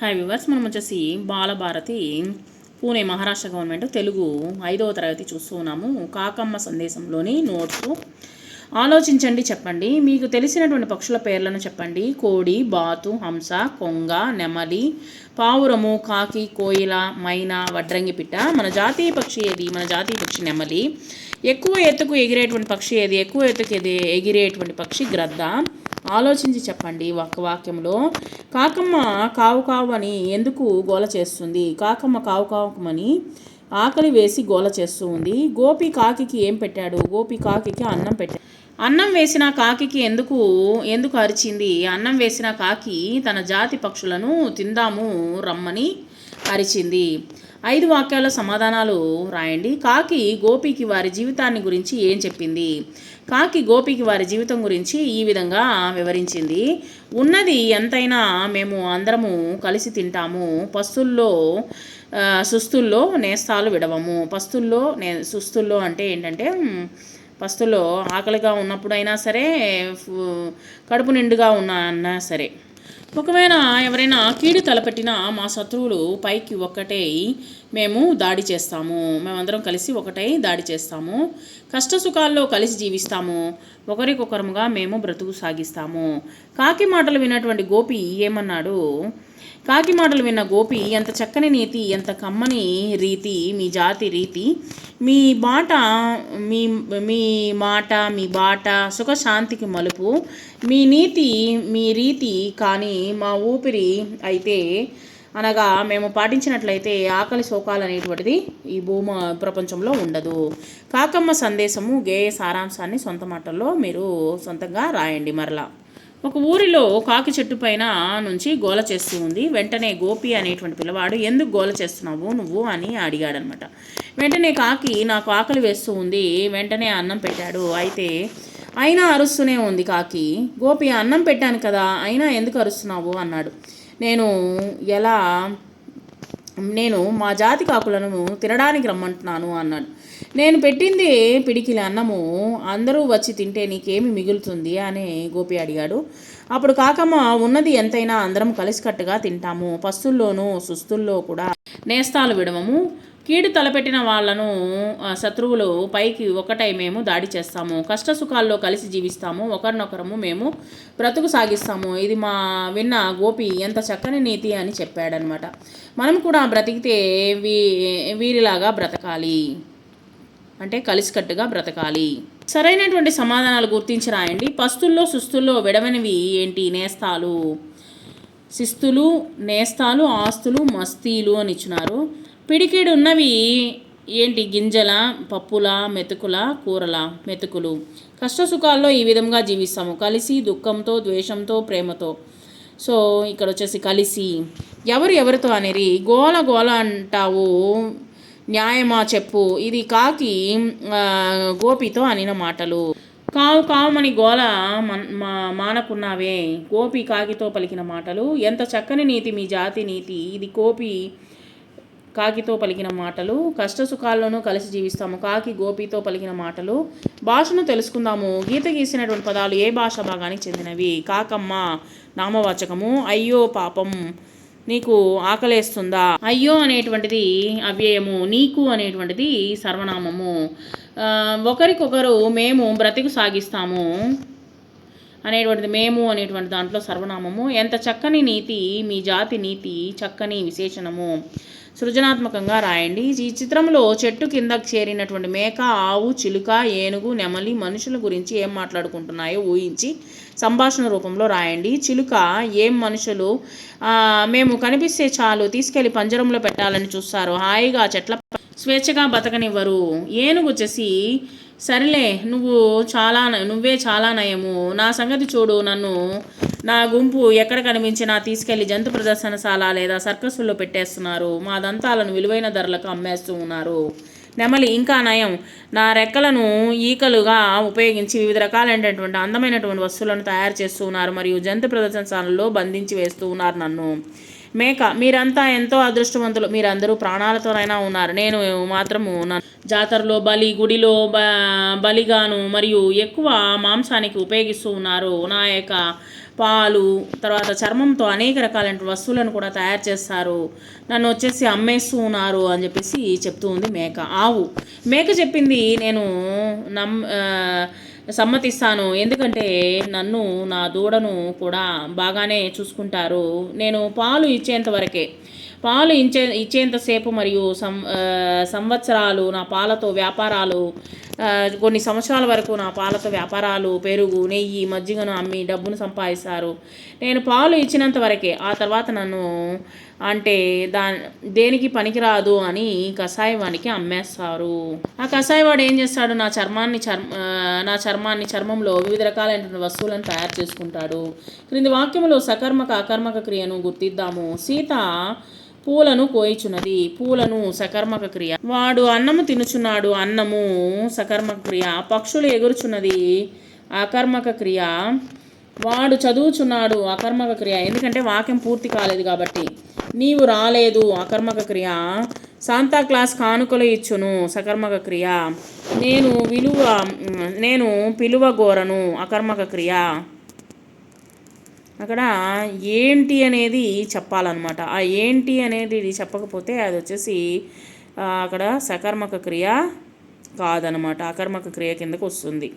Hi viewers మనం వచ్చేసి Balabharati Pune Maharashtra government Telugu ఐదవ తరగతి చూస్తూ ఉన్నాము. కాకమ్మ సందేశంలోని నోట్స్. ఆలోచించండి చెప్పండి. మీకు తెలిసినటువంటి పక్షుల పేర్లను చెప్పండి. కోడి బాతు హంస కొంగ నెమలి పావురము కాకి కోయిల మైనా వడ్రంగి పిట్ట. మన జాతీయ పక్షి ఏది? మన జాతీయ పక్షి నెమలి. ఎక్కువ ఎత్తుకు ఎగిరేటువంటి పక్షి ఏది? ఎక్కువ ఎత్తుకు ఎగిరేటువంటి పక్షి గ్రద్ద. ఆలోచించి చెప్పండి ఒక వాక్యంలో. కాకమ్మ కావు కావు అని ఎందుకు గోల చేస్తుంది? కాకమ్మ కావు కావుమని ఆకలి వేసి గోల చేస్తూ ఉంది. గోపి కాకికి ఏం పెట్టాడు? గోపి కాకికి అన్నం పెట్టాడు. అన్నం వేసిన కాకికి ఎందుకు ఎందుకు అరిచింది? అన్నం వేసిన కాకి తన జాతి పక్షులను తిందాము రమ్మని అరిచింది. ఐదు వాక్యాల సమాధానాలు రాయండి. కాకి గోపికి వారి జీవితాన్ని గురించి ఏం చెప్పింది? కాకి గోపికి వారి జీవితం గురించి ఈ విధంగా వివరించింది. ఉన్నది ఎంతైనా మేము అందరము కలిసి తింటాము. పస్తుల్లో సుస్తుల్లో నేస్తాలు విడవము. పస్తుల్లో నే సుస్తుల్లో అంటే ఏంటంటే పస్తుల్లో ఆకలిగా ఉన్నప్పుడైనా సరే ఫు- కడుపు నిండుగా ఉన్నా అన్నా సరే. ఒకవేళ ఎవరైనా కీడు తలపెట్టినా మా శత్రువులు పైకి ఒక్కటే మేము దాడి చేస్తాము. మేమందరం కలిసి ఒకటై దాడి చేస్తాము. కష్ట సుఖాల్లో కలిసి జీవిస్తాము. ఒకరికొకరముగా మేము బ్రతుకు సాగిస్తాము. కాకి మాటలు విన్నటువంటి గోపి ఏమన్నాడు? కాకి మాటలు విన్న గోపి ఎంత చక్కని నీతి ఎంత కమ్మని రీతి మీ జాతి రీతి మీ బాట మీ మీ మాట మీ బాట సుఖశాంతికి మలుపు మీ నీతి మీ రీతి కానీ మా ఊపిరి అయితే అనగా మేము పాటించినట్లయితే ఆకలి శోకాలు అనేటువంటిది ఈ భూమ ప్రపంచంలో ఉండదు. కాకమ్మ సందేశము గేయ సారాంశాన్ని సొంత మాటల్లో మీరు సొంతంగా రాయండి మరలా. ఒక ఊరిలో కాకి చెట్టు పైన నుంచి గోల చేస్తూ ఉంది. వెంటనే గోపి అనేటువంటి పిల్లవాడు ఎందుకు గోల చేస్తున్నావు నువ్వు? అని అడిగాడనమాట. వెంటనే కాకి నాకు ఆకలి వేస్తూ ఉంది. వెంటనే అన్నం పెట్టాడు. అయితే అయినా అరుస్తూనే ఉంది కాకి. గోపి అన్నం పెట్టాను కదా అయినా ఎందుకు అరుస్తున్నావు? అన్నాడు. నేను ఎలా నేను మా జాతి కాకులను తినడానికి రమ్మంటున్నాను అన్నాడు. నేను పెట్టింది పిడికిలి అన్నము. అందరూ వచ్చి తింటే నీకేమి మిగులుతుంది అని గోపి అడిగాడు. అప్పుడు కాకమ్మ ఉన్నది ఎంతైనా అందరం కలిసికట్టుగా తింటాము. పస్తుల్లోనూ సుస్తుల్లో కూడా నేస్తాలు విడవము. కీడు తలపెట్టిన వాళ్ళను శత్రువులు పైకి ఒకటై మేము దాడి చేస్తాము. కష్ట సుఖాల్లో కలిసి జీవిస్తాము. ఒకరినొకరము మేము బ్రతుకు సాగిస్తాము. ఇది మా విన్న గోపి ఎంత చక్కని నీతి అని చెప్పాడనమాట మనం కూడా బ్రతికితే వీ వీరిలాగా బ్రతకాలి. అంటే కలిసికట్టుగా బ్రతకాలి. సరైనటువంటి సమాధానాలు గుర్తించి రాయండి. పస్తుల్లో సుస్తుల్లో విడవనివి ఏంటి? నేస్తాలు. శిస్తులు నేస్తాలు ఆస్తులు మస్తీలు అని ఇచ్చినారు. పిడికిడు ఉన్నవి ఏంటి? గింజల పప్పుల మెతుకుల కూరల మెతుకులు. కష్టసుఖాల్లో ఈ విధంగా జీవిస్తాము. కలిసి దుఃఖంతో ద్వేషంతో ప్రేమతో. సో ఇక్కడ వచ్చేసి కలిసి. ఎవరు ఎవరితో అనేది గోల గోల అంటావు. న్యాయమా చెప్పు. ఇది కాకి గోపితో అనిన మాటలు. కావు కావుమని గోల మన్- మా మానకున్నావే. గోపి కాకితో పలికిన మాటలు. ఎంత చక్కని నీతి మీ జాతి నీతి. ఇది గోపి కాకితో పలికిన మాటలు. కష్ట సుఖాల్లోనూ కలిసి జీవిస్తాము. కాకి గోపితో పలికిన మాటలు. భాషను తెలుసుకుందాము. గీత గీసినటువంటి పదాలు ఏ భాష భాగానికి చెందినవి? కాకమ్మ నామవాచకము. అయ్యో పాపం. నీకు ఆకలేస్తుందా? అయ్యో అనేటువంటిది అవ్యయము నీకు అనేటువంటిది సర్వనామము. ఒకరికొకరు మేము బ్రతికు సాగిస్తాము అనేటువంటిది మేము అనేటువంటి దాంట్లో సర్వనామము. ఎంత చక్కని నీతి మీ జాతి నీతి చక్కని విశేషణము. సృజనాత్మకంగా రాయండి. ఈ చిత్రంలో చెట్టు కింద చేరినటువంటి మేక ఆవు చిలుక ఏనుగు నెమలి మనుషుల గురించి ఏం మాట్లాడుకుంటున్నాయో ఊహించి సంభాషణ రూపంలో రాయండి. చిలుక ఏం మనుషులు? మేము కనిపిస్తే చాలు తీసుకెళ్ళి పంజరంలో పెట్టాలని చూస్తారు. హాయిగా చెట్ల స్వేచ్ఛగా బతకనివ్వరు. ఏనుగు వచ్చేసి సరేలే నువ్వు చాలా నువ్వే చాలా నయము. నా సంగతి చూడు నన్ను నా గుంపు ఎక్కడ కనిపించినా తీసుకెళ్ళి జంతు ప్రదర్శనశాల లేదా సర్కస్సుల్లో పెట్టేస్తున్నారు. మా దంతాలను విలువైన ధరలకు అమ్మేస్తూ ఉన్నారు. నెమలి ఇంకా నయం. నా రెక్కలను ఈకలుగా ఉపయోగించి వివిధ రకాలైనటువంటి అందమైనటువంటి వస్తువులను తయారు చేస్తూ ఉన్నారు మరియు జంతు ప్రదర్శనశాలలో బంధించి వేస్తూ ఉన్నారు నన్ను. మేక మీరంతా ఎంతో అదృష్టవంతులు. మీరందరూ ప్రాణాలతోనైనా ఉన్నారు. నేను మాత్రము జాతరలో బలి గుడిలో బ బలిగాను మరియు ఎక్కువ మాంసానికి ఉపయోగిస్తూ ఉన్నారు. నా యొక్క పాలు తర్వాత చర్మంతో అనేక రకాలైన వస్తువులను కూడా తయారు చేస్తారు. నన్ను వచ్చేసి అమ్మేస్తూ ఉన్నారు అని చెప్పేసి చెప్తూ ఉంది మేక. ఆవు. మేక చెప్పింది నేను నమ్ సమ్మతిస్తాను. ఎందుకంటే నన్ను నా దూడను కూడా బాగానే చూసుకుంటారు. నేను పాలు ఇచ్చేంత వరకే. పాలు ఇచ్చే ఇచ్చేంతసేపు మరియు సం సంవత్సరాలు నా పాలతో వ్యాపారాలు కొన్ని సంవత్సరాల వరకు నా పాలతో వ్యాపారాలు పెరుగు నెయ్యి మజ్జిగను అమ్మి డబ్బును సంపాదిస్తారు. నేను పాలు ఇచ్చినంత వరకే ఆ తర్వాత నన్ను అంటే దా దేనికి పనికిరాదు అని కషాయవానికి అమ్మేస్తారు. ఆ కషాయవాడు ఏం చేస్తాడు? నా చర్మాన్ని చర్మ నా చర్మాన్ని చర్మంలో వివిధ రకాలైనటువంటి వస్తువులను తయారు చేసుకుంటాడు. క్రింది వాక్యములో సకర్మక అకర్మక క్రియను గుర్తిద్దాము. సీత పూలను కోయిచున్నది. పూలను సకర్మక క్రియ. వాడు అన్నము తినుచున్నాడు అన్నము సకర్మక క్రియ. పక్షులు ఎగురుచున్నది అకర్మక క్రియ. వాడు చదువుచున్నాడు అకర్మక క్రియ. ఎందుకంటే వాక్యం పూర్తి కాలేదు కాబట్టి. నీవు రాలేదు అకర్మక క్రియ. శాంతా క్లాస్ కానుకలు ఇచ్చును సకర్మక క్రియ. నేను విలువ నేను పిలువ గోరను అకర్మక క్రియ. అక్కడ ఏంటి అనేది చెప్పాలన్నమాట. ఆ ఏంటి అనేది చెప్పకపోతే అది వచ్చేసి అక్కడ సకర్మక క్రియ కాదనమాట అకర్మక క్రియ కిందకు వస్తుంది.